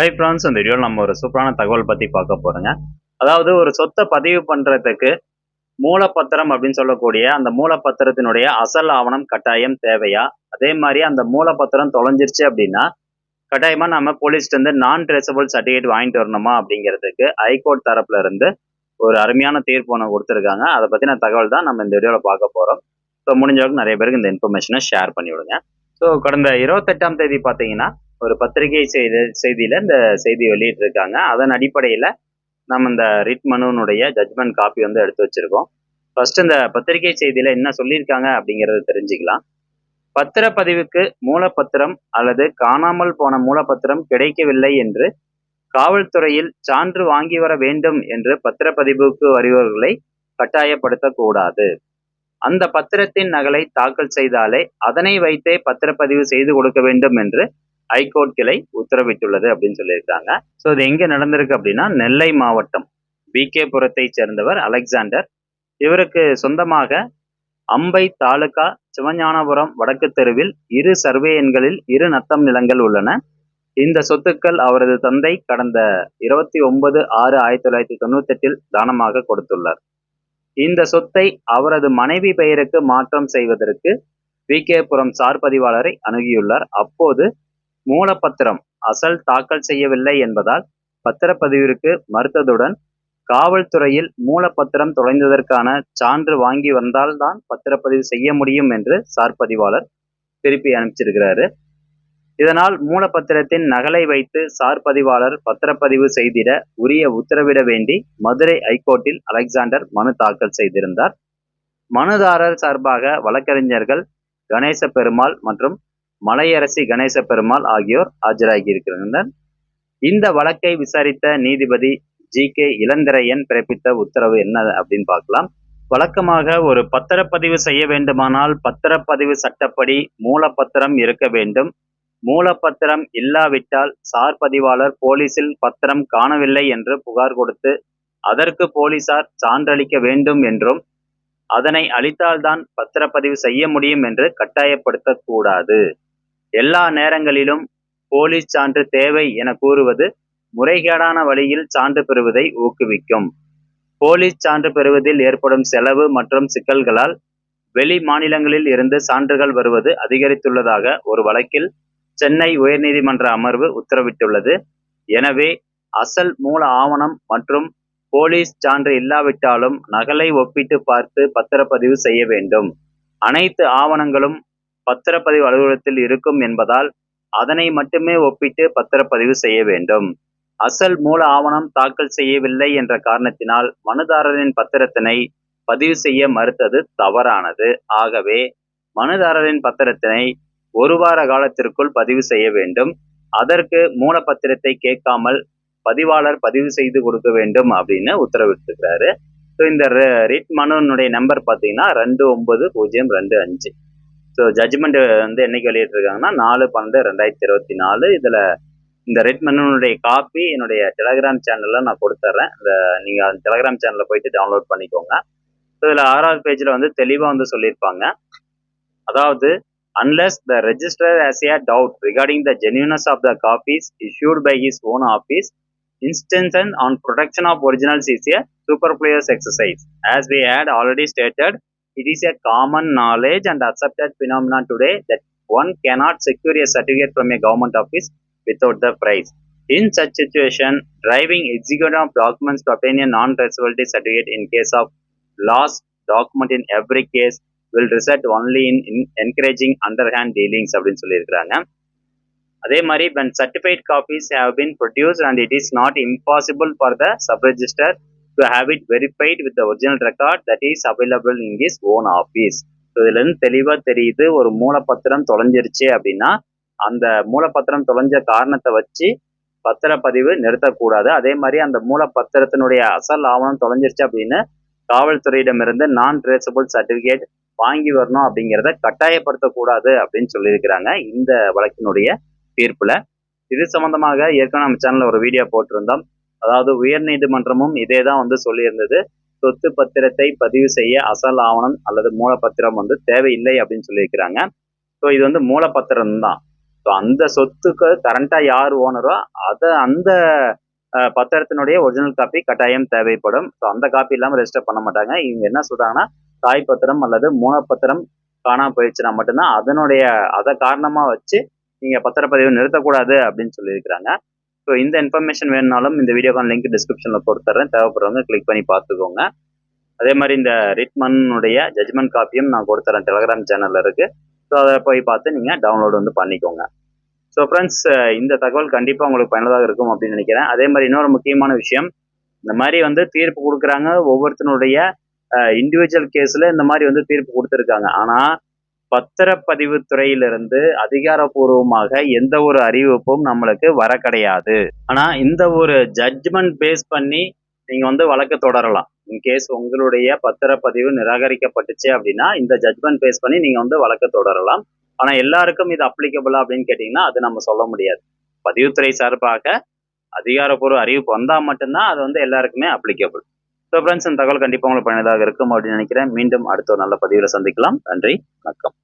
Hi friends இந்த வீடியோவில் நம்ம ஒரு சூப்பரான தகவல் பற்றி பார்க்க போகிறோங்க அதாவது ஒரு சொத்தை பதிவு பண்ணுறதுக்கு மூலப்பத்திரம் அப்படின்னு சொல்லக்கூடிய அந்த மூலப்பத்திரத்தினுடைய அசல் ஆவணம் கட்டாயம் தேவையா? அதே மாதிரி அந்த மூலப்பத்திரம் தொலைஞ்சிருச்சு அப்படின்னா கட்டாயமாக நம்ம போலீஸ்லேருந்து நான் ட்ரேசபிள் சர்டிஃபிகேட் வாங்கிட்டு வரணுமா அப்படிங்கிறதுக்கு ஹைகோர்ட் தரப்புல இருந்து ஒரு அருமையான தீர்ப்பு ஒன்று கொடுத்துருக்காங்க. அதை பற்றின தகவல் தான் நம்ம இந்த வீடியோவில் பார்க்க போகிறோம் ஸோ முடிஞ்ச அளவுக்கு நிறைய பேருக்கு இந்த இன்ஃபர்மேஷனை ஷேர் பண்ணி விடுங்க ஸோ கடந்த இருபத்தெட்டாம் தேதி பார்த்தீங்கன்னா ஒரு பத்திரிகை செய்தி செய்தியில இந்த செய்தி வெளியிட்டிருக்காங்க. அதன் அடிப்படையில் நம்ம இந்த ரிட் மனுனுடைய ஜட்மெண்ட் காப்பி வந்து எடுத்து வச்சிருக்கோம். ஃபர்ஸ்ட் இந்த பத்திரிகை செய்தியில என்ன சொல்லியிருக்காங்க அப்படிங்கறத தெரிஞ்சுக்கலாம். பத்திரப்பதிவுக்கு மூலப்பத்திரம் அல்லது காணாமல் போன மூலப்பத்திரம் கிடைக்கவில்லை என்று காவல்துறையில் சான்று வாங்கி வர வேண்டும் என்று பத்திரப்பதிவுக்கு வருபவர்களை கட்டாயப்படுத்தக்கூடாது. அந்த பத்திரத்தின் நகலை தாக்கல் செய்தாலே அதனை வைத்தே பத்திரப்பதிவு செய்து கொடுக்க வேண்டும் என்று ஹைகோர்ட் கிளை உத்தரவிட்டுள்ளது அப்படின்னு சொல்லியிருக்காங்க. ஸோ இது எங்க நடந்திருக்கு அப்படின்னா நெல்லை மாவட்டம் புரத்தை சேர்ந்தவர் அலெக்சாண்டர். இவருக்கு சொந்தமாக அம்பை தாலுகா சிவஞானபுரம் வடக்கு தெருவில் இரு சர்வே எண்களில் இரு நத்தம் நிலங்கள் உள்ளன. இந்த சொத்துக்கள் அவரது தந்தை கடந்த இருபத்தி ஒன்பது ஆறு ஆயிரத்தி தொள்ளாயிரத்தி தொண்ணூத்தெட்டில் தானமாக கொடுத்துள்ளார். இந்த சொத்தை அவரது மனைவி பெயருக்கு மாற்றம் செய்வதற்கு வி கே புரம் சார் பதிவாளரை அணுகியுள்ளார். அப்போது மூலப்பத்திரம் அசல் தாக்கல் செய்யவில்லை என்பதால் பத்திரப்பதிவிற்கு மறுத்ததுடன் காவல்துறையில் மூலப்பத்திரம் தொலைந்ததற்கான சான்று வாங்கி வந்தால்தான் பத்திரப்பதிவு செய்ய முடியும் என்று சார் பதிவாளர் திருப்பி அனுப்பிச்சிருக்கிறாரு. இதனால் மூலப்பத்திரத்தின் நகலை வைத்து சார் பதிவாளர் பத்திரப்பதிவு செய்திட உரிய உத்தரவிட வேண்டி மதுரை ஐகோர்ட்டில் அலெக்சாண்டர் மனு தாக்கல் செய்திருந்தார். மனுதாரர் சார்பாக வழக்கறிஞர்கள் கணேச பெருமாள் மற்றும் மலையரசி கணேச பெருமாள் ஆகியோர் ஆஜராகியிருக்கின்றனர் இந்த வழக்கை விசாரித்த நீதிபதி ஜி கே இளந்திரையன் பிறப்பித்த உத்தரவு என்ன அப்படின்னு பார்க்கலாம். வழக்கமாக ஒரு பத்திரப்பதிவு செய்ய வேண்டுமானால் பத்திரப்பதிவு சட்டப்படி மூலப்பத்திரம் இருக்க வேண்டும். மூலப்பத்திரம் இல்லாவிட்டால் சார் பதிவாளர் போலீசில் பத்திரம் காணவில்லை என்று புகார் கொடுத்து அதற்கு போலீசார் சான்றளிக்க வேண்டும் என்றும் அதனை அளித்தால்தான் பத்திரப்பதிவு செய்ய முடியும் என்று கட்டாயப்படுத்தக்கூடாது. எல்லா நேரங்களிலும் போலீஸ் சான்று தேவை என கூறுவது முறைகேடான வழியில் சான்று பெறுவதை ஊக்குவிக்கும். போலீஸ் சான்று பெறுவதில் ஏற்படும் செலவு மற்றும் சிக்கல்களால் வெளி மாநிலங்களில் இருந்து சான்றுகள் வருவது அதிகரித்துள்ளதாக ஒரு வழக்கில் சென்னை உயர்நீதிமன்ற அமர்வு உத்தரவிட்டுள்ளது. எனவே அசல் மூல ஆவணம் மற்றும் போலீஸ் சான்று இல்லாவிட்டாலும் நகலை ஒப்பிட்டு பார்த்து பத்திரப்பதிவு செய்ய வேண்டும். அனைத்து ஆவணங்களும் பத்திரப்பதிவு அலுவலகத்தில் இருக்கும் என்பதால் அதனை மட்டுமே ஒப்பிட்டு பத்திரப்பதிவு செய்ய வேண்டும். அசல் மூல ஆவணம் தாக்கல் செய்யவில்லை என்ற காரணத்தினால் மனுதாரரின் பத்திரத்தினை பதிவு செய்ய மறுத்தது தவறானது. ஆகவே மனுதாரரின் பத்திரத்தினை ஒரு வார காலத்திற்குள் பதிவு செய்ய வேண்டும். அதற்கு மூலப்பத்திரத்தை கேட்காமல் பதிவாளர் பதிவு செய்து கொடுக்க வேண்டும் அப்படின்னு உத்தரவிட்டிருக்கிறாரு. ஸோ இந்த ரிட் மனுனுடைய நம்பர் பார்த்தீங்கன்னா ரெண்டு ஒன்பது பூஜ்ஜியம் ரெண்டு அஞ்சு. ஸோ ஜட்ஜ்மெண்ட் வந்து என்னைக்கு வெளியிட்டிருக்காங்கன்னா நாலு பன்னெண்டு ரெண்டாயிரத்தி இருபத்தி நாலு. இதில் இந்த ரெட் மனுனுடைய காப்பி என்னுடைய டெலகிராம் சேனலில் நான் கொடுத்துட்றேன் இந்த நீங்கள் அந்த டெலகிராம் சேனலில் போயிட்டு டவுன்லோட் பண்ணிக்கோங்க. ஸோ இதில் ஆறாவது பேஜில் வந்து தெளிவாக வந்து சொல்லியிருப்பாங்க. அதாவது unless the registrar has a doubt regarding the genuineness of the copies issued by his own office, instance on protection of originals is a superfluous exercise. As we had already stated, it is a common knowledge and accepted phenomenon today that one cannot secure a certificate from a government office without the price. In such situation, driving execution of documents to obtain a non-traceability certificate in case of lost document in every case will result only in, in encouraging underhand dealings அப்படின்னு சொல்லியிருக்கிறாங்க அதே மாதிரி when certified copies have been produced and it is not impossible for the sub-register to to have it verified with original record that is available in is own office so இதுல இருந்து தெளிவா தெரியுது ஒரு மூலப்பத்திரம் தொலைஞ்சிருச்சு அப்படின்னா அந்த மூலப்பத்திரம் தொலைஞ்ச காரணத்தை வச்சு பத்திரப்பதிவு நிறுத்தக்கூடாது. அதே மாதிரி அந்த மூலப்பத்திரத்தினுடைய அசல் ஆவணம் தொலைஞ்சிருச்சு அப்படின்னு காவல்துறையிடமிருந்து நான் ட்ரேசபிள் சர்டிபிகேட் வாங்கி வரணும் அப்படிங்கிறத கட்டாயப்படுத்தக்கூடாது அப்படின்னு சொல்லியிருக்கிறாங்க இந்த வழக்கினுடைய தீர்ப்பில். இது சம்பந்தமாக ஏற்கனவே நம்ம சேனலில் ஒரு வீடியோ போட்டிருந்தோம். அதாவது உயர் நீதிமன்றமும் இதே தான் வந்து சொல்லியிருந்தது. சொத்து பத்திரத்தை பதிவு செய்ய அசல் ஆவணம் அல்லது மூலப்பத்திரம் வந்து தேவையில்லை அப்படின்னு சொல்லியிருக்கிறாங்க. ஸோ இது வந்து மூலப்பத்திரம் தான் ஸோ அந்த சொத்துக்கு கரண்டாக யார் ஓனரோ அதை அந்த பத்திரத்தினுடைய ஒரிஜினல் காப்பி கட்டாயம் தேவைப்படும். ஸோ அந்த காப்பி இல்லாமல் ரெஜிஸ்டர் பண்ண மாட்டாங்க. இவங்க என்ன சொல்கிறாங்கன்னா தாய் பத்திரம் அல்லது மூலப்பத்திரம் காணாம போயிடுச்சுன்னா மட்டும்தான் அதனுடைய அதை காரணமாக வச்சு நீங்கள் பத்திரப்பதிவு நிறுத்தக்கூடாது அப்படின்னு சொல்லியிருக்கிறாங்க. ஸோ இந்த இன்ஃபர்மேஷன் வேணுனாலும் இந்த வீடியோக்கான லிங்க் டிஸ்கிரிப்ஷனில் கொடுத்துட்றேன் தேவைப்படுறவங்க கிளிக் பண்ணி பார்த்துக்கோங்க. அதே மாதிரி இந்த ரிட்மனுடைய ஜட்மெண்ட் காப்பியும் நான் கொடுத்துறேன் டெலகிராம் சேனல்ல இருக்குது ஸோ அதை போய் பார்த்து நீங்கள் டவுன்லோட் வந்து பண்ணிக்கோங்க. ஸோ ஃப்ரெண்ட்ஸ் இந்த தகவல் கண்டிப்பாக உங்களுக்கு பயனுள்ளதாக இருக்கும் அப்படின்னு நினைக்கிறேன். அதே மாதிரி இன்னொரு முக்கியமான விஷயம். இந்த மாதிரி வந்து தீர்ப்பு கொடுக்குறாங்க. ஒவ்வொருத்தனுடைய இண்டிவிஜுவல் கேஸில் இந்த மாதிரி வந்து தீர்ப்பு கொடுத்துருக்காங்க. ஆனால் பத்திரப்பதிவு துறையிலிருந்து அதிகாரப்பூர்வமாக எந்த ஒரு அறிவிப்பும் நம்மளுக்கு வர கிடையாது. ஆனால் இந்த ஒரு ஜட்ஜ்மெண்ட் பேஸ் பண்ணி நீங்கள் வந்து வழக்கு தொடரலாம். இன்கேஸ் உங்களுடைய பத்திரப்பதிவு நிராகரிக்கப்பட்டுச்சு அப்படின்னா இந்த ஜட்ஜ்மெண்ட் பேஸ் பண்ணி நீங்கள் வந்து வழக்கு தொடரலாம். ஆனால் எல்லாருக்கும் இது அப்ளிகபிளா அப்படின்னு கேட்டிங்கன்னா அது நம்ம சொல்ல முடியாது. பதிவுத்துறை சார்பாக அதிகாரப்பூர்வ அறிவிப்பு வந்தால் மட்டும்தான் அது வந்து எல்லாருக்குமே அப்ளிகபிள் ஸோ ஃப்ரெண்ட்ஸ் இந்த தகவல் கண்டிப்பாக உங்களுக்கு பயனுள்ளதாக இருக்கும் அப்படின்னு நினைக்கிறேன். மீண்டும் அடுத்த ஒரு நல்ல பதிவில் சந்திக்கலாம். நன்றி வணக்கம்.